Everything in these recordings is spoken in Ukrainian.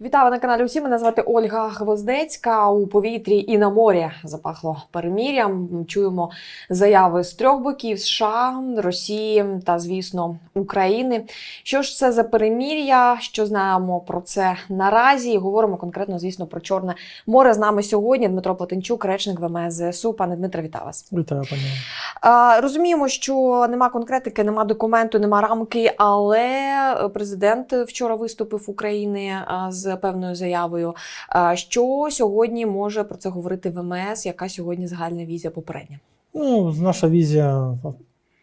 Вітаю на каналі. Усі мене звати Ольга Гвоздецька. У повітрі і на морі запахло перемір'ям. Чуємо заяви з трьох боків США, Росії та, звісно, України. Що ж це за перемір'я? Що знаємо про це наразі? І говоримо конкретно, звісно, про Чорне море. З нами сьогодні Дмитро Платенчук, речник ВМС ЗСУ. Пане Дмитро, вітаю вас. Вітаю, пані. Розуміємо, що нема конкретики, нема документу, нема рамки, але президент вчора виступив України а, з певною заявою. Що сьогодні може про це говорити ВМС? Яка сьогодні загальна візія попередня? Ну, наша візія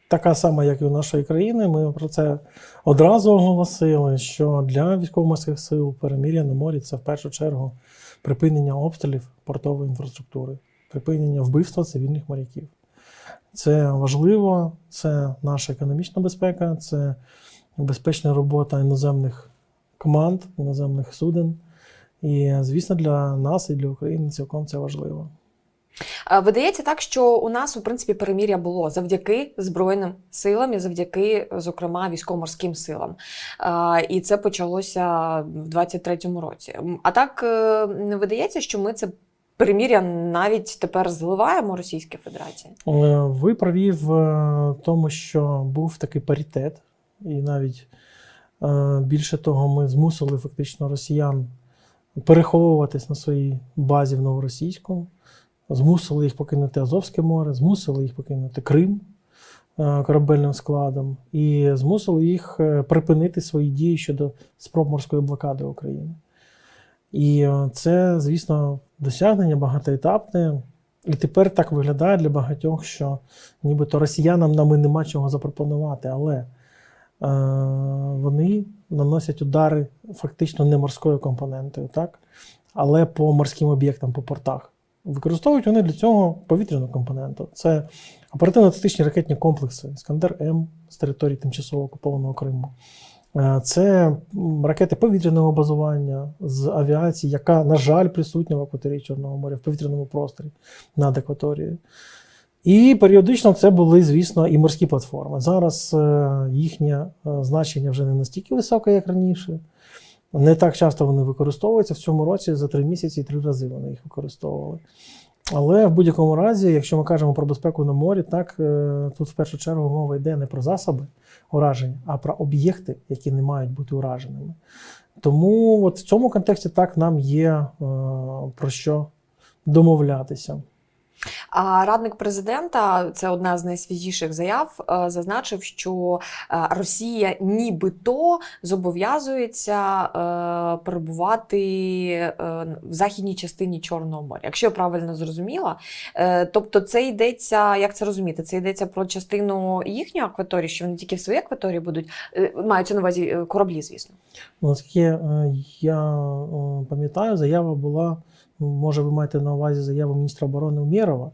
така сама, як і у нашої країни. Ми про це одразу оголосили, що для військово-морських сил перемір'я на морі це в першу чергу припинення обстрілів портової інфраструктури, припинення вбивства цивільних моряків. Це важливо, це наша економічна безпека, це безпечна робота іноземних команд, іноземних суден. І, звісно, для нас і для України цілком це важливо. Видається так, що у нас у принципі перемір'я було завдяки збройним силам і завдяки, зокрема, військово-морським силам. І це почалося в 23-му році. А так е, не видається, що ми це перемір'я навіть тепер зливаємо Російській Федерації. Ви праві в е, тому, що був такий паритет, і навіть більше того, ми змусили фактично росіян переховуватись на своїй базі в Новоросійську, змусили їх покинути Азовське море, змусили їх покинути Крим е, корабельним складом, і змусили їх е, припинити свої дії щодо спроб морської блокади України. І е, це, звісно, досягнення багатоетапне. І тепер так виглядає для багатьох, що нібито росіянам нам і нема чого запропонувати, але е, вони наносять удари фактично не морською компонентою, так? але по морським об'єктам, по портах. Використовують вони для цього повітряну компоненту. Це оперативно-тактичні ракетні комплекси Іскандер М з території тимчасово окупованого Криму. Е, Це ракети повітряного базування з авіації, яка, на жаль, присутня в акваторії Чорного моря, в повітряному просторі над акваторією. І періодично це були, звісно, і морські платформи. Зараз е, їхнє е, значення вже не настільки високе, як раніше. Не так часто вони використовуються. В цьому році за три місяці три рази вони їх використовували. Але в будь-якому разі, якщо ми кажемо про безпеку на морі, так е, тут в першу чергу мова йде не про засоби ураження, а про об'єкти, які не мають бути ураженими. Тому от в цьому контексті так нам є про що домовлятися. А радник президента, це одна з найсвіжіших заяв, е, зазначив, що е, Росія нібито зобов'язується е, перебувати в західній частині Чорного моря. Якщо я правильно зрозуміла, тобто це йдеться, як це розуміти? Це йдеться про частину їхньої акваторії, що вони тільки в своїй акваторії будуть маються на увазі кораблі, звісно. Ну, Наскільки я пам'ятаю, заява була, може, ви маєте на увазі заяву міністра оборони Умєрова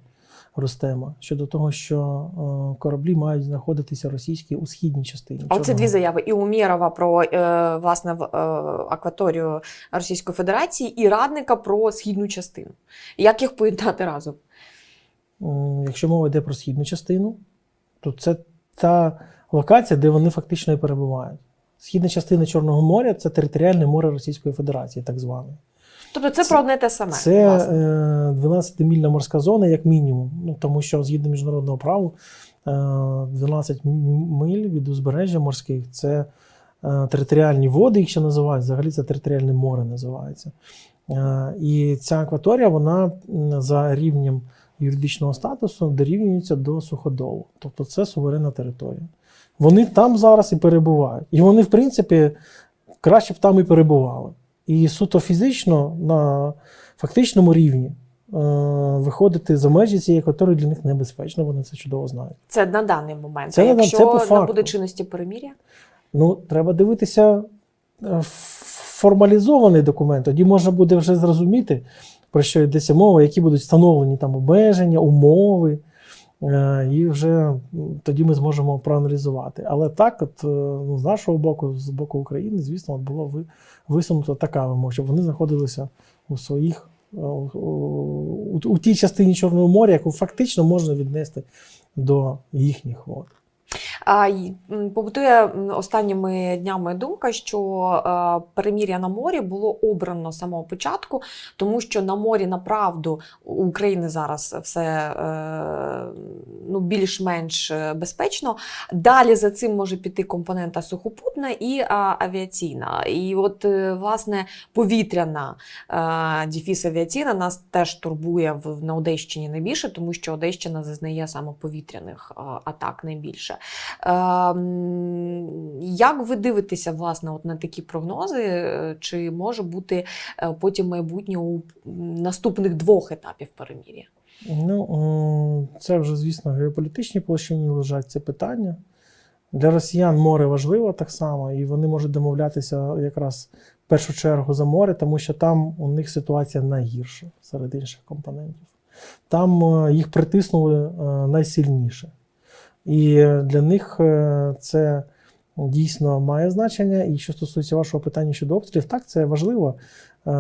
Рустема щодо того, що е, кораблі мають знаходитися російські у східній частині. А це дві заяви: і Умєрова про е, власне в- е, акваторію Російської Федерації, і радника про східну частину. Як їх поєднати разом? Якщо мова йде про східну частину, то це та локація, де вони фактично і перебувають. Східна частина Чорного моря це територіальне море Російської Федерації, так зване. Тобто це, Це- про одне те саме. Це власне. е, 12-мільна морська зона, як мінімум. Ну, тому що згідно міжнародного права, е, 12 миль від узбережжя морських це е, територіальні води, їх ще називають. Взагалі це територіальне море називається. Е, і ця акваторія, вона за рівнем юридичного статусу дорівнюється до суходолу. Тобто це суверенна територія. Вони там зараз і перебувають. І вони, в принципі, краще б там і перебували. І суто фізично на фактичному рівні е, виходити за межі цієї акваторії для них небезпечно, вони це чудово знають. Це на даний момент. Це а якщо це по не факту. буде чинності перемір'я? Ну, треба дивитися е, формалізований документ, тоді можна буде вже зрозуміти, про що йдеться мова, які будуть встановлені там обмеження, умови. е, І вже тоді ми зможемо проаналізувати. Але так, от, е, ну, з нашого боку, з боку України, звісно, було ви- висунуто така вимога, щоб вони знаходилися у своїх е, у, у тій частині Чорного моря, яку фактично можна віднести до їхніх вод. Побутує останніми днями думка, що е, перемір'я на морі було обрано з самого початку, тому що на морі направду у України зараз все е, ну, більш-менш е, безпечно. Далі за цим може піти компонента сухопутна і авіаційна. І от власне повітряна дефіс авіаційна нас теж турбує на Одещині найбільше, тому що Одещина зазнає саме повітряних атак найбільше. Е, м, як ви дивитеся власне от на такі прогнози? Е, Чи може бути е, потім майбутнє у наступних двох етапів перемір'я? Ну, це вже, звісно, в геополітичній площині лежать ці питання. Для росіян море важливо так само, і вони можуть домовлятися якраз в першу чергу за море, тому що там у них ситуація найгірша серед інших компонентів. Там е, їх притиснули е, найсильніше. І для них е, це дійсно має значення. І що стосується вашого питання щодо обстрілів, так це важливо, е,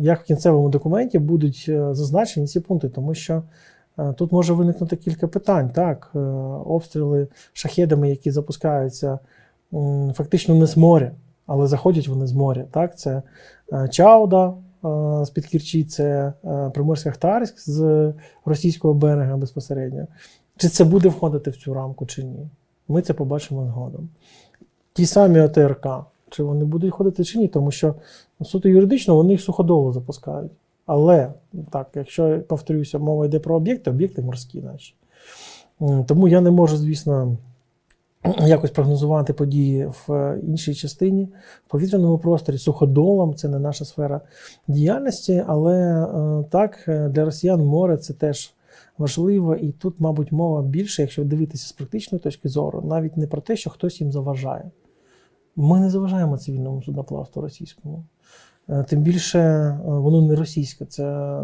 як в кінцевому документі будуть е, зазначені ці пункти, тому що тут може виникнути кілька питань. Так, обстріли шахедами, які запускаються фактично не з моря, але заходять вони з моря. Так, це Чауда з-під Кірчі, це е, Приморсько-Ахтарськ з російського берега безпосередньо. Чи це буде входити в цю рамку, чи ні? Ми це побачимо згодом. Ті самі ОТРК, чи вони будуть ходити чи ні, тому що ну, суто юридично вони їх суходолу запускають. Але так, якщо повторюся, мова йде про об'єкти, об'єкти морські наші. Тому я не можу, звісно, якось прогнозувати події в е, іншій частині, в повітряному просторі, суходолом, це не наша сфера діяльності, але е, так, е, для росіян море це теж важливо, і тут, мабуть, мова більше, якщо дивитися з практичної точки зору, навіть не про те, що хтось їм заважає. Ми не заважаємо цивільному судноплавству російському. Е, Тим більше е, воно не російське. Це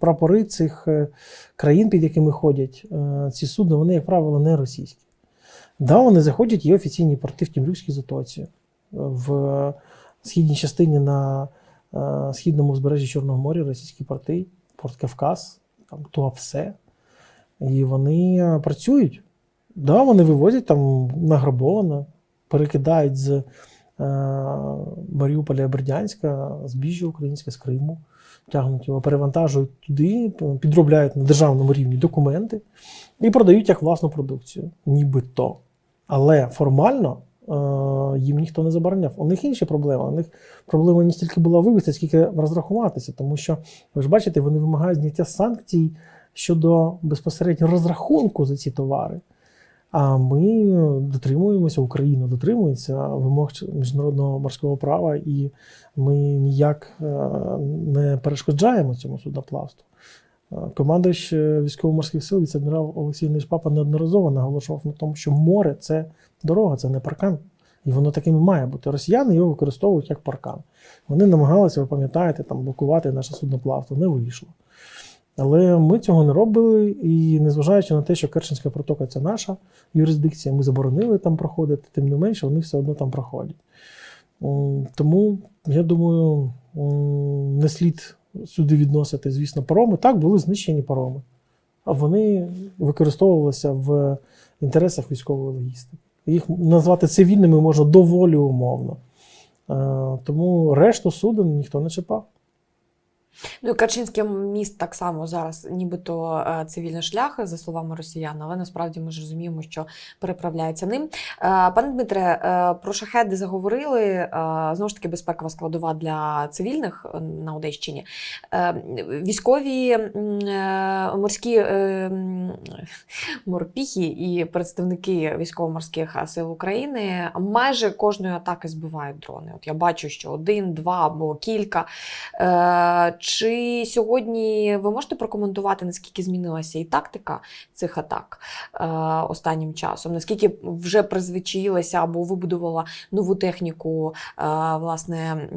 прапори цих е, країн, під якими ходять ці судна, вони, як правило, не російські. Да, вони заходять, є офіційні порти в Тімрюкській затоці, в східній частині на східному узбережжі Чорного моря російські порти, Порт Кавказ, там Туапсе. І вони е, працюють. Да, вони вивозять там награбовано, перекидають з е, Маріуполя Бердянська, збіжжя українське з Криму, тягнуть його, перевантажують туди, підробляють на державному рівні документи і продають як власну продукцію, нібито. Але формально е, їм ніхто не забороняв. У них інші проблеми. У них проблема не стільки була вивезти, скільки розрахуватися, тому що ви ж бачите, вони вимагають зняття санкцій щодо безпосередньо розрахунку за ці товари. А ми дотримуємося, Україна дотримується вимог міжнародного морського права, і ми ніяк е, не перешкоджаємо цьому судноплавству. Е, Командувач е, військово-морських сил, віце-адмірал Олексій Нишпапа неодноразово наголошував на тому, що море це дорога, це не паркан. І воно таким і має бути. Росіяни його використовують як паркан. Вони намагалися, ви пам'ятаєте, там блокувати наше судноплавство. Не вийшло. Але ми цього не робили, і незважаючи на те, що Керченська протока це наша юрисдикція, ми заборонили там проходити, тим не менше, вони все одно там проходять. Тому, я думаю, не слід сюди відносити, звісно, пароми. Так, були знищені пароми, а вони використовувалися в інтересах військової логістики. Їх назвати цивільними можна доволі умовно. Е, Тому решту суден ніхто не чіпав. Ну, і Керченський міст так само зараз, нібито е, цивільний шлях, за словами росіян, але насправді ми ж розуміємо, що переправляється ним. Е, Пане Дмитре, е, про шахеди заговорили. Знову ж таки, безпекова складова для цивільних на Одещині. Військові морські морпіхи і представники військово-морських сил України майже кожної атаки збивають дрони. От я бачу, що один, два або кілька. Чи сьогодні ви можете прокоментувати, наскільки змінилася і тактика цих атак е, останнім часом? Наскільки вже призвичаїлася або вибудувала нову техніку, е, власне,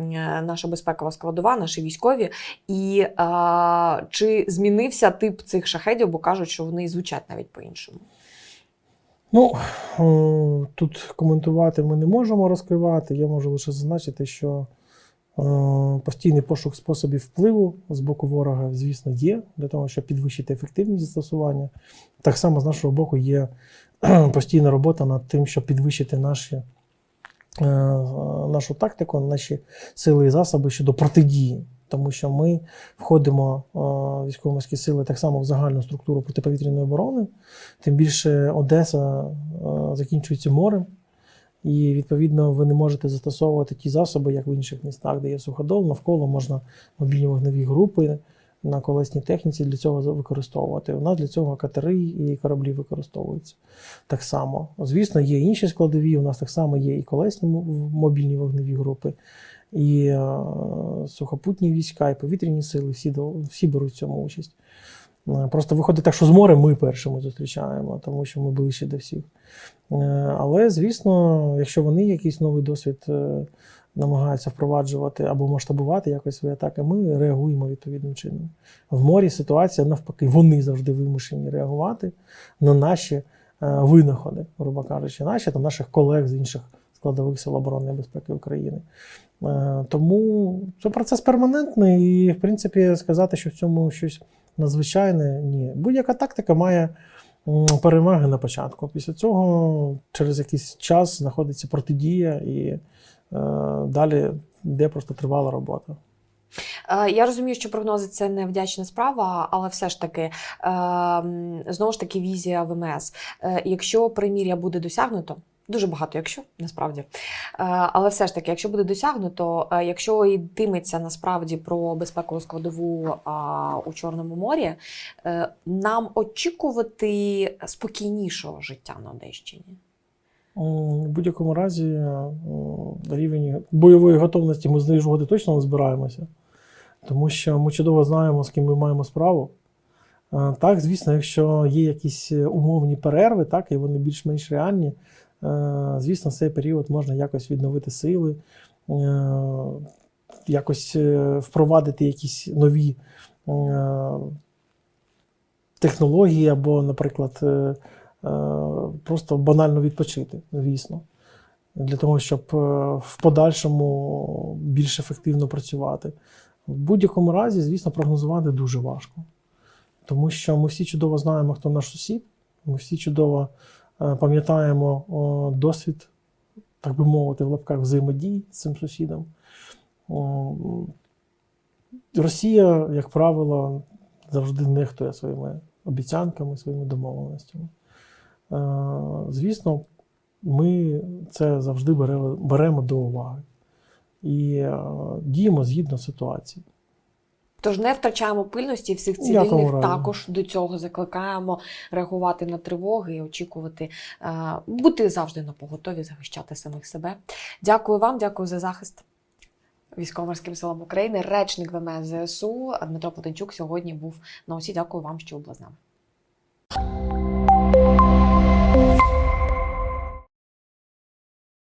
наша безпекова складова, наші військові? І е, чи змінився тип цих шахедів, бо кажуть, що вони звучать навіть по-іншому? Ну, тут коментувати ми не можемо розкривати. Я можу лише зазначити, що постійний пошук способів впливу з боку ворога, звісно, є для того, щоб підвищити ефективність застосування. Так само з нашого боку є постійна робота над тим, щоб підвищити наші, е, нашу тактику, наші сили і засоби щодо протидії. Тому що ми входимо е, військово-морські сили так само в загальну структуру протиповітряної оборони. Тим більше Одеса е, закінчується морем, і відповідно ви не можете застосовувати ті засоби, як в інших містах, де є суходол, навколо можна мобільні вогневі групи на колесній техніці для цього використовувати. У нас для цього катери і кораблі використовуються так само. Звісно, є інші складові. У нас так само є і колесні мобільні вогневі групи, і е, сухопутні війська, і повітряні сили. Всі, до- всі беруть в цьому участь. Е, Просто виходить так, що з морем ми першими зустрічаємо, тому що ми ближче до всіх. Е, Але, звісно, якщо вони якийсь новий досвід е, намагаються впроваджувати або масштабувати якось свої атаки, ми реагуємо відповідним чином. В морі ситуація навпаки, вони завжди вимушені реагувати на наші винаходи, грубо кажучи, наші та наших колег з інших складових сил оборони і безпеки України. Тому це процес перманентний, і, в принципі, сказати, що в цьому щось надзвичайне, ні. Будь-яка тактика має переваги на початку. Після цього через якийсь час знаходиться протидія і е, далі йде просто тривала робота. Е, Я розумію, що прогнози це не вдячна справа, але все ж таки, е, знову ж таки, візія ВМС. Е, Якщо примір'я буде досягнуто, дуже багато, якщо насправді. Е, Але все ж таки, якщо буде досягнуто, е, якщо йтиметься насправді про безпекову складову у Чорному морі, е, нам очікувати спокійнішого життя на Одещині. В будь-якому разі рівень бойової готовності ми знижувати точно не збираємося, тому що ми чудово знаємо, з ким ми маємо справу. Так, звісно, якщо є якісь умовні перерви, так, і вони більш-менш реальні, звісно, в цей період можна якось відновити сили, е, якось е, впровадити якісь нові е, технології або, наприклад, е, е, просто банально відпочити, звісно, для того, щоб е, в подальшому більш ефективно працювати. В будь-якому разі, звісно, прогнозувати дуже важко. Тому що ми всі чудово знаємо, хто наш сусід, ми всі чудово е, пам'ятаємо досвід, так би мовити, в лапках взаємодії з цим сусідом. Росія, як правило, завжди нехтує своїми обіцянками, своїми домовленостями. Е, Звісно, ми це завжди беремо, беремо до уваги і е, діємо згідно ситуації. Тож не втрачаємо пильності всіх цивільних. Також до цього закликаємо реагувати на тривоги і очікувати, е, бути завжди на поготові, захищати самих себе. Дякую вам, дякую за захист. Військово-морським силам України, речник ВМС ЗСУ Дмитро Платенчук сьогодні був на усі. Дякую вам, що були з нами.